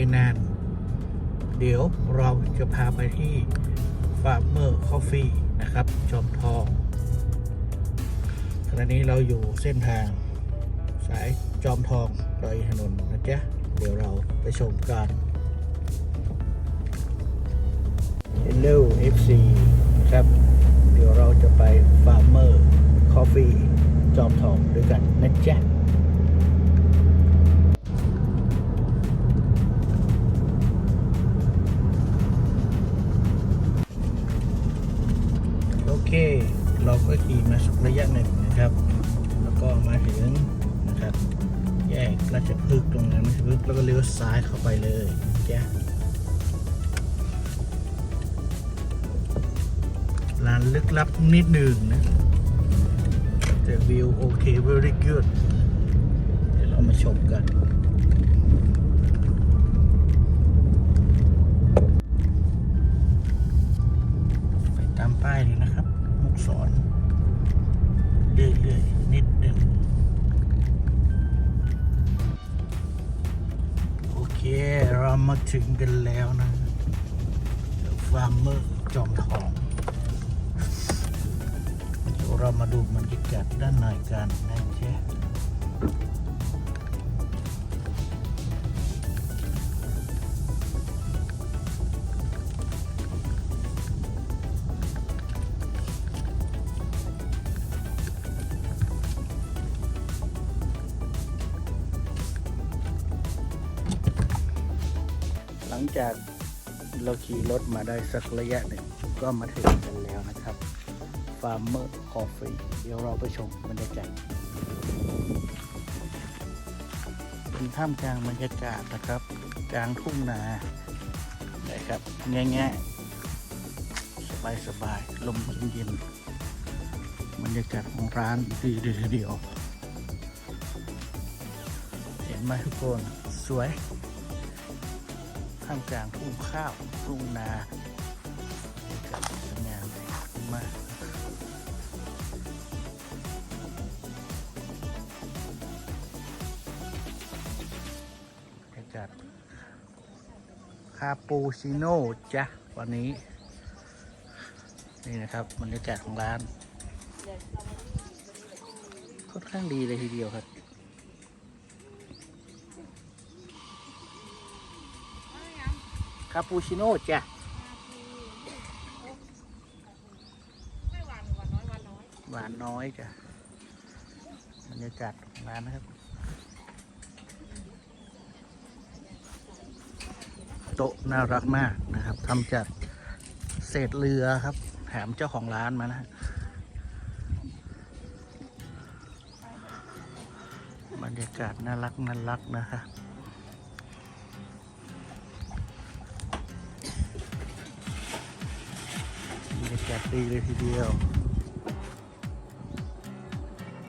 ไปนาน เดี๋ยวเราจะพาไปที่ Farmer Coffee นะครับ จอมทองขณะนี้เราอยู่เส้นทางสายจอมทองดอยถนนนะจ๊ะ เดี๋ยวเราไปชมกัน Hello FC ครับ เดี๋ยวเราจะไป Farmer Coffee จอมทองด้วยกันนะจ๊ะ เราก็ขี่มาสักระยะหนึ่งนะครับ แล้วก็มาถึงนะครับ แยกราชพฤกษ์ตรงนั้นราชพฤกษ์แล้วก็เลี้ยวซ้ายเข้าไปเลยจ้ะร้านลึกลับนิดหนึ่งนะ แต่วิวโอเค very good เดี๋ยวเรามาชมกันไปตามป้ายเลย มาถึงกันแล้วนะฟาร์มเมอร์จอมทองเดี๋ยวเรามาดูบรรยากาศด้านในกันนะเจ๊ ลังจากเราขี่รถมาได้สักระยะหนึ่งก็มาถึงกันแล้วนะครับ Farmer Coffee เดี๋ยวเราไปชมบรรยากาศเป็นท่ามกลางบรรยากาศนะครับ กลางทุ่งนานะครับง่ายๆ สบายๆลมเย็นๆบรรยากาศของร้านดีเดียวเห็นไหมทุกคนสวย ท่ามกลางทุ่งข้าวทุ่งนาบรรยากาศสวยงามมากบรรยากาศคาปูชิโน่จ้ะวันนี้ นี่นะครับบรรยากาศของร้าน ค่อนข้างดีเลยทีเดียวครับ คาปูชิโน่จ้ะหวานหวานน้อยหวานน้อยหวานน้อยจ้ะบรรยากาศของร้านนะครับ โต๊ะน่ารักมากนะครับทำจากเศษเรือครับ แถมเจ้าของร้านมานะฮะบรรยากาศน่ารักน่ารักนะครับ กาศดีเลยทีเดียว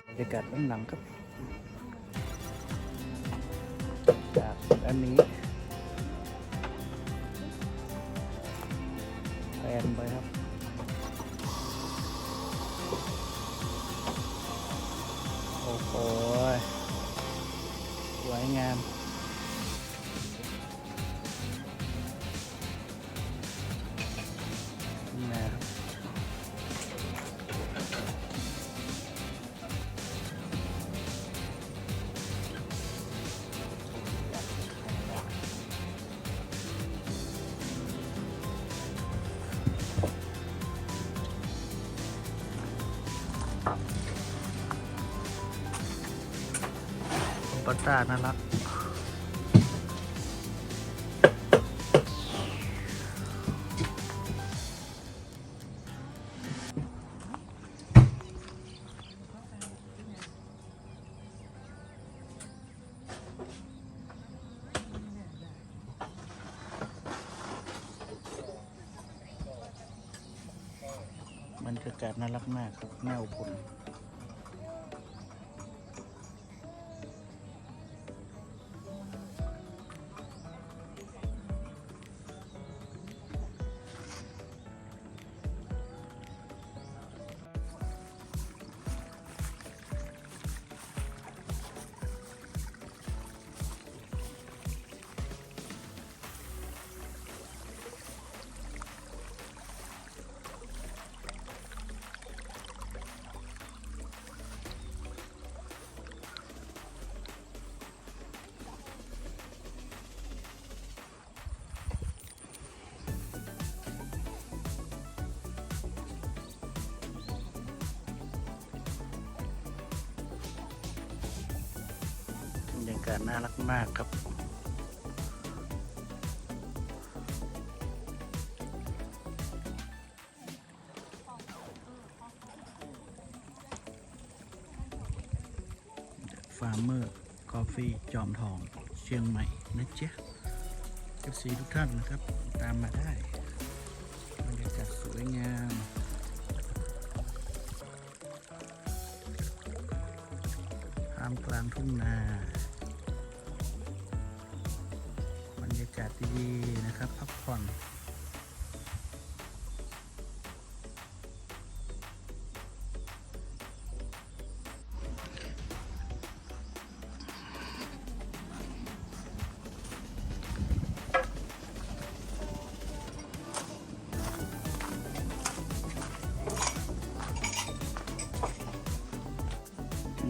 บรรยากาศด้านหลังครับจากอันนี้แปนไปครับ ตตาน่ารักบรรยากาศน่ารักมากครับน่าอบากาศน่ารักมากครับฟาร์มเมอร์กาแฟจอมทองเชียงใหม่นะจ๊ะเอฟซีทุกท่านนะครับ ตามมาได้บรรยากาศสวยงามท่ามกลางทุ่งนาากาศดีๆนะครับ พักผ่อน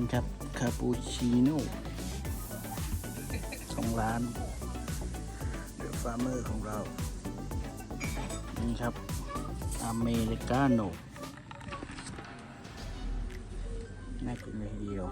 นะครับ คาปูชิโน่ของร้านาร์เมอร์ของเรา นี่ครับ อเมริกาโน่น่ากินเลยทีเดียว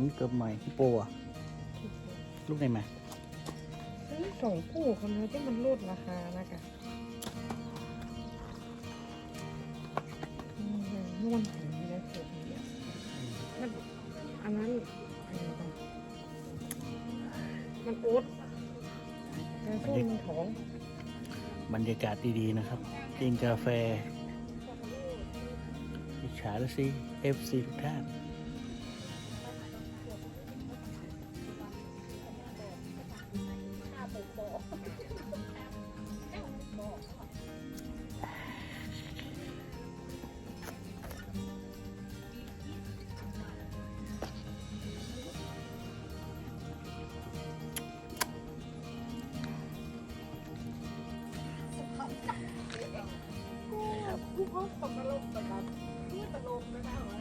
นี่เกิดใหม่ที่โปอะ ลูกไหนมานี่สองคู่คนนี้ที่มันลดราคานะกะนี่ไงนวลถึงนี่นะเสียดีอะมันอันนั้นอะไรนะมันโอ๊ตแล้วส้มท้องบรรยากาศดีๆนะครับ กินกาแฟอิจฉาแล้วสิ FC ทุกท่าน นี่ตลกนะ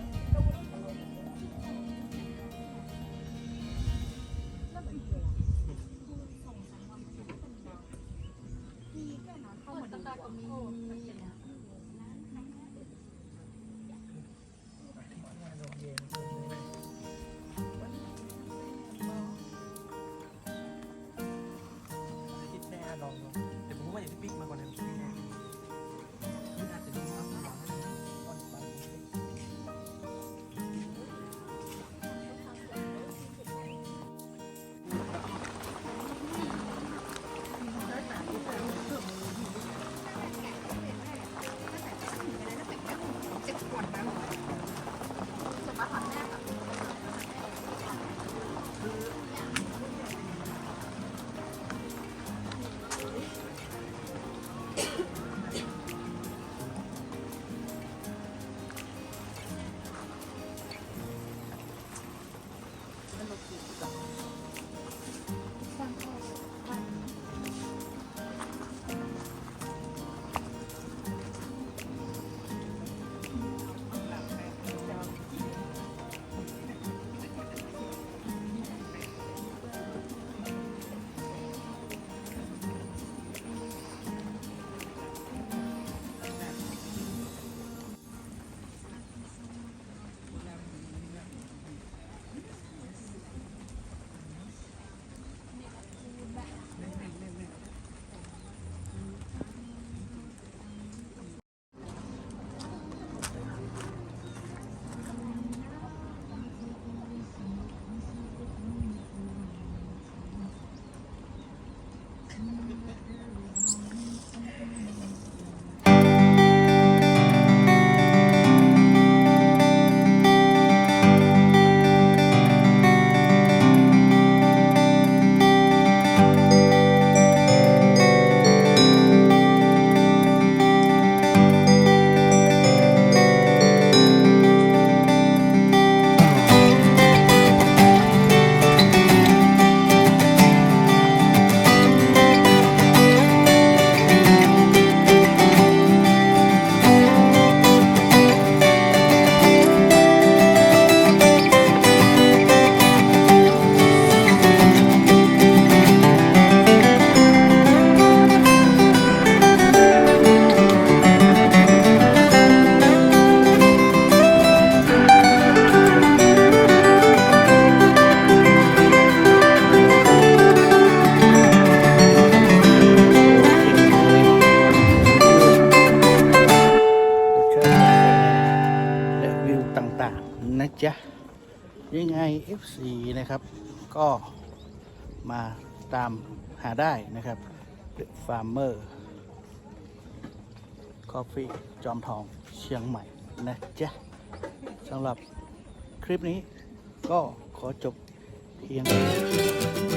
ยังไง FC นะครับ ก็มาตามหาได้นะครับ The Farmer Coffee จอมทองเชียงใหม่นะจ๊ะสำหรับคลิปนี้ก็ขอจบเพียง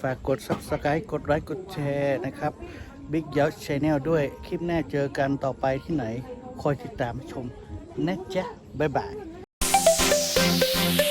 ฝากกด subscribe กดไลค์กดแชร์นะครับ Big y o u Channel ด้วยคลิปหน้าเจอกันต่อไปที่ไหน คอยติดตามชมนะจ๊ะ บ๊ายบาย